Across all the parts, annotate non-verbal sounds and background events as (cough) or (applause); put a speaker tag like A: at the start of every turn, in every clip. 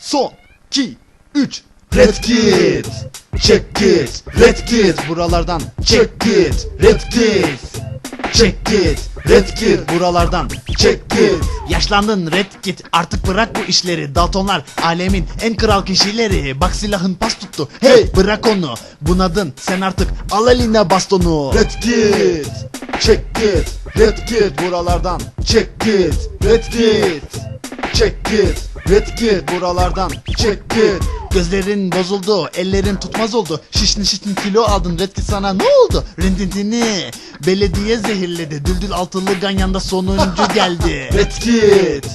A: Son 2 3 Red Kit. Check git Red Kit. Buralardan Check git Red Kit. Check git Red Kit. Buralardan Check git Yaşlandın Red Kit. Artık bırak bu işleri. Daltonlar alemin en kral kişileri. Bak silahın pas tuttu. Hey bırak onu. Bunadın sen artık al eline bastonu. Red Kit. Check git Red Kit. Buralardan Check git Red Kit. Çek git Red git buralardan Çek git Gözlerin bozuldu Ellerin tutmaz oldu. Şiştin şiştin kilo aldın Red git sana ne oldu? Rindintini Belediye zehirledi. Düldül altılı ganyanda sonuncu (laughs) geldi. Red git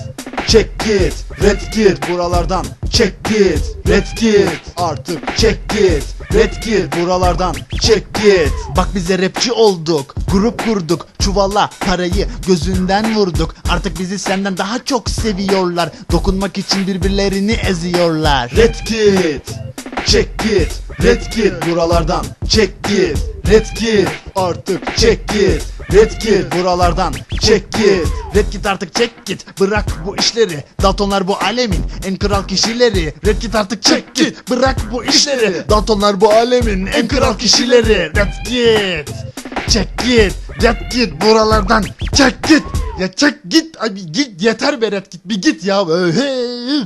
A: Çek git Red git buralardan Çek git Red git Artık çek git. Red git buralardan Çek git. Bak bize rapçi olduk Grup kurduk. Çuvalla parayı gözünden vurduk. Artık bizi senden daha çok seviyorlar. Dokunmak için birbirlerini eziyorlar. Red git Çek git. Red git buralardan Çek git Red git Artık çek git Red git buralardan Çek git Red git artık çek git. Bırak bu işleri. Daltonlar bu alemin en kral kişileri. Red git artık çek git. Bırak bu işleri. Daltonlar bu alemin en kral kişileri. Red git. Çek git. Red git buralardan Çek git. Ya çek git Abi git. Yeter be Red git. Bir git ya. Hey.